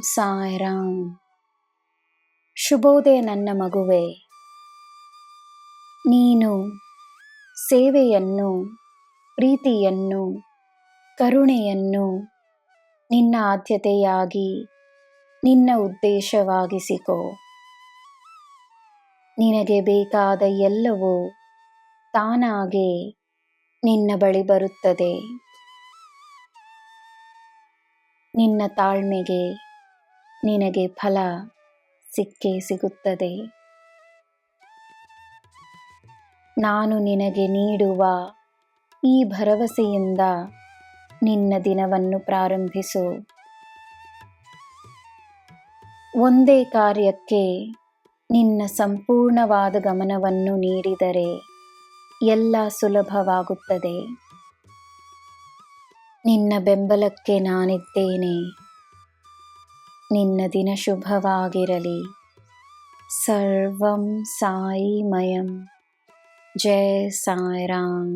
ಸಾಯ್ರಾಮ್. ಶುಭೋದಯ ನನ್ನ ಮಗುವೆ. ನೀನು ಸೇವೆಯನ್ನು, ಪ್ರೀತಿಯನ್ನು, ಕರುಣೆಯನ್ನು ನಿನ್ನ ಆದ್ಯತೆಯಾಗಿ, ನಿನ್ನ ಉದ್ದೇಶವಾಗಿಸಿಕೋ. ನಿನಗೆ ಬೇಕಾದ ಎಲ್ಲವೂ ತಾನಾಗೆ ನಿನ್ನ ಬಳಿ ಬರುತ್ತದೆ. ನಿನ್ನ ತಾಳ್ಮೆಗೆ ನಿನಗೆ ಫಲ ಸಿಕ್ಕೇ ಸಿಗುತ್ತದೆ. ನಾನು ನಿನಗೆ ನೀಡುವ ಈ ಭರವಸೆಯಿಂದ ನಿನ್ನ ದಿನವನ್ನು ಪ್ರಾರಂಭಿಸು. ಒಂದೇ ಕಾರ್ಯಕ್ಕೆ ನಿನ್ನ ಸಂಪೂರ್ಣವಾದ ಗಮನವನ್ನು ನೀಡಿದರೆ ಎಲ್ಲ ಸುಲಭವಾಗುತ್ತದೆ. ನಿನ್ನ ಬೆಂಬಲಕ್ಕೆ ನಾನಿದ್ದೇನೆ. ನಿನ್ನ ದಿನ ಶುಭವಾಗಿರಲಿ ಸರ್ವಂ ಸಾಯಿಮಯಂ ಜಯ ಸಾಯಿರಾಮ್